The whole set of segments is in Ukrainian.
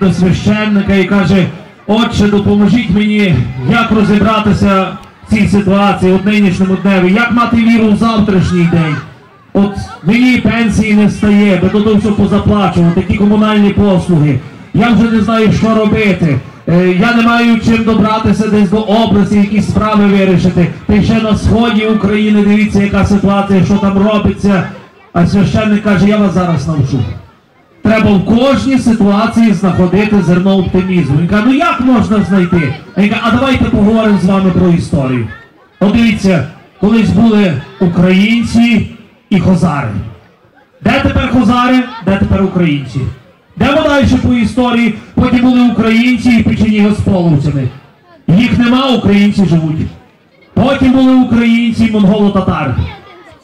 до священника і каже, отче, допоможіть мені, як розібратися в цій ситуації, от нинішньому дневі, як мати віру в завтрашній день. От мені пенсії не стає, бо то все позаплачувати, такі комунальні послуги. Я вже не знаю, що робити. Е, Я не маю чим добратися десь до області, якісь справи вирішити. Та ще на сході України дивіться, яка ситуація, що там робиться. А священник каже, я вас зараз навчу. Треба в кожній ситуації знаходити зерно оптимізму. Він каже, ну як можна знайти? А він каже, а давайте поговоримо з вами про історію. От дивіться, колись були українці і хозари. Де тепер хозари, де тепер українці? Йдемо далі по історії, потім були українці і печені з половцями. Їх нема, українці живуть. Потім були українці і монголо-татари.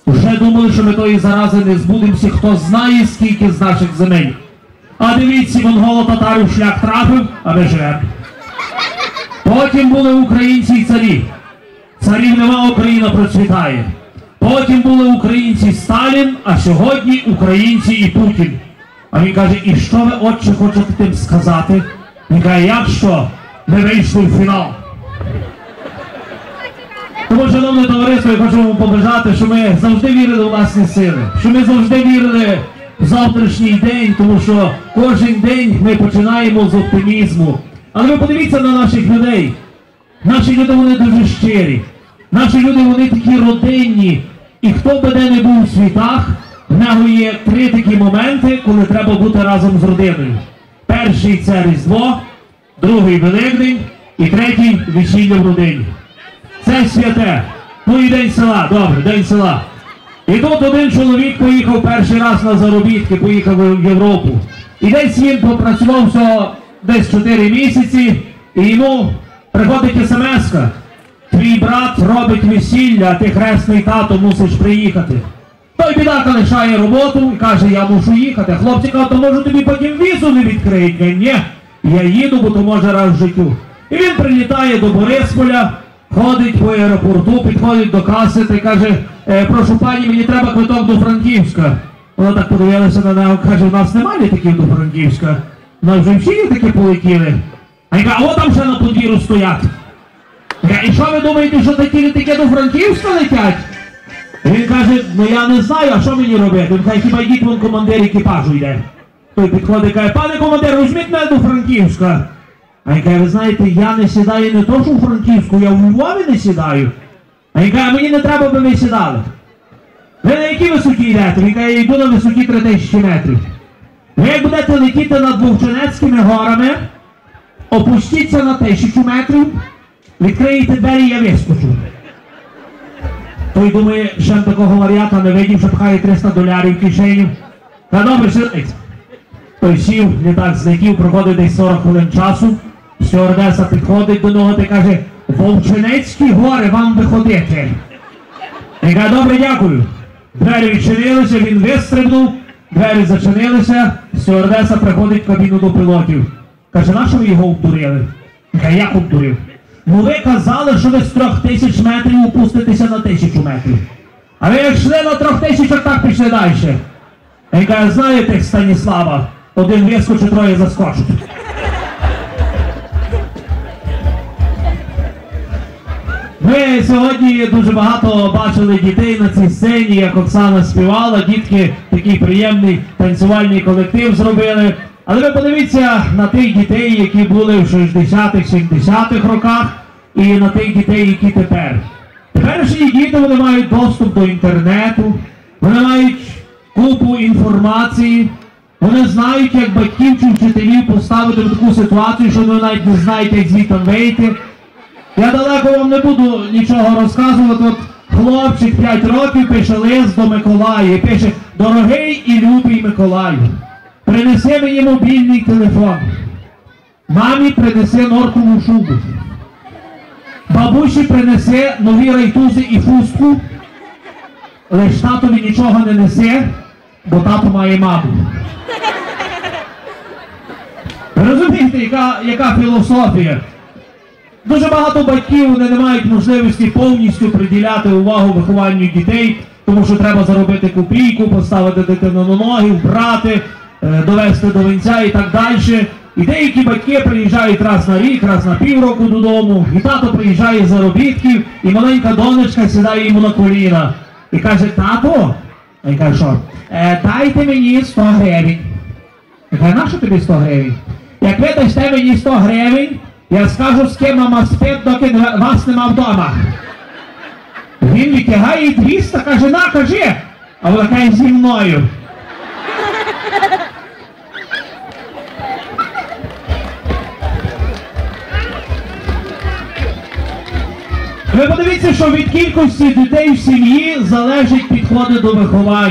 Вже думали, що ми тої зарази не збудемося, хто знає, скільки з наших земель. А дивіться, монголо-татарів шлях трапив, а ми живемо. Потім були українці і царі. Царів нема, Україна процвітає. Потім були українці Сталін, а сьогодні українці і Путін. А він каже, і що ви, отче, хочете тим сказати? Він каже, як що? Ми вийшли в фінал. Тому, шановне товариство, я хочу вам побажати, що ми завжди вірили у власні сили, що ми завжди вірили в завтрашній день, тому що кожен день ми починаємо з оптимізму. Але ви подивіться на наших людей. Наші люди вони дуже щирі. Наші люди вони такі родинні. І хто би де не був у світах, в нього є три такі моменти, коли треба бути разом з родиною. Перший це Різдво, другий Великдень і третій весілля в родині. Це святе. Ну і день села, добре, день села. І тут один чоловік поїхав перший раз на заробітки, поїхав в Європу. І десь він попрацював всього десь 4 місяці, і йому приходить смс-ка. Твій брат робить весілля, а ти хресний тато мусиш приїхати. Той бідака лишає роботу і каже, я мушу їхати. Хлопці кажуть, то може тобі потім візу не відкриють. Ні, я їду, бо то може раз в життю. І він прилітає до Борисполя, ходить по аеропорту, підходить до каси та й каже, «Е, прошу пані, мені треба квиток до Франківська. Вона так подивилася на нього, каже, у нас немає літаків до Франківська. У нас вже всі літаки полетіли. А він каже, от там ще на подвір'ю стоять. Каже, І що ви думаєте, що такі літаки до Франківська летять? Він каже, ну я не знаю, а що мені робити? Він каже, хіба йдіть вон командир екіпажу йде. Той підходить каже, пане командир, візьміть мене до Франківська. А він каже, ви знаєте, я не сідаю не то, що у Франківську, я в Львові не сідаю. А каже, мені не треба, би ви сідали. Ви на якій висоті йдете? Він каже, я йду на висоті 3000 метрів. Ви як будете летіти над Вовчинецькими горами, опустіться на тисячу метрів, відкриєте двері, я вискочу. Той думає, що такого варіанта не видів, що пхає 300 долярів в кишеню. Та добре, сидить. Той сів, літак злетів, проходить десь 40 хвилин часу. Стюардеса підходить до нього та каже, Вовчинецькі гори вам виходити. Я каже, добре, дякую. Двері відчинилися, він вистрибнув, двері зачинилися, стюардеса приходить в кабіну до пілотів. Каже, на що ви його обдурили? Я як обдурив? Ну ви казали, що ви з трьох тисяч метрів опуститеся на тисячу метрів. А ви як йшли на трьох тисячах, так пішли далі. Я каже, знаєте, Станіслава, один вискочить, троє заскочить. Ми сьогодні дуже багато бачили дітей на цій сцені, як Оксана співала, дітки такий приємний танцювальний колектив зробили. Але ви подивіться на тих дітей, які були в 60-х, 70-х роках, і на тих дітей, які тепер. Теперішні діти вони мають доступ до інтернету, вони мають купу інформації, вони знають, як батьків чи вчителів поставити в таку ситуацію, що ви навіть не знаєте, як звідти вийти. Я далеко вам не буду нічого розказувати. От хлопчик 5 років пише лист до Миколая і пише Дорогий і любий Миколаю, принеси мені мобільний телефон. Мамі принеси норкову шубу. Бабусі принеси нові райтузи і хустку. Лиш татові нічого не несе, бо тато має маму. Розумієте, яка, яка філософія? Дуже багато батьків вони не мають можливості повністю приділяти увагу вихованню дітей, тому що треба заробити копійку, поставити дитину на ноги, вбрати, е, довести до вінця і так далі. І деякі батьки приїжджають раз на рік, раз на півроку додому, і тато приїжджає з заробітків, і маленька донечка сідає йому на коліна і каже, тато, а він каже, що? «Е, дайте мені 100 гривень. Я кажу, нащо тобі 100 гривень? Як ви дасте мені 100 гривень, я скажу, з ким мама спить, доки вас нема вдома. Він витягає 200, каже, на, кажи. А вона каже, зі мною. Ви подивіться, що від кількості дітей в сім'ї залежить підходи до виховання.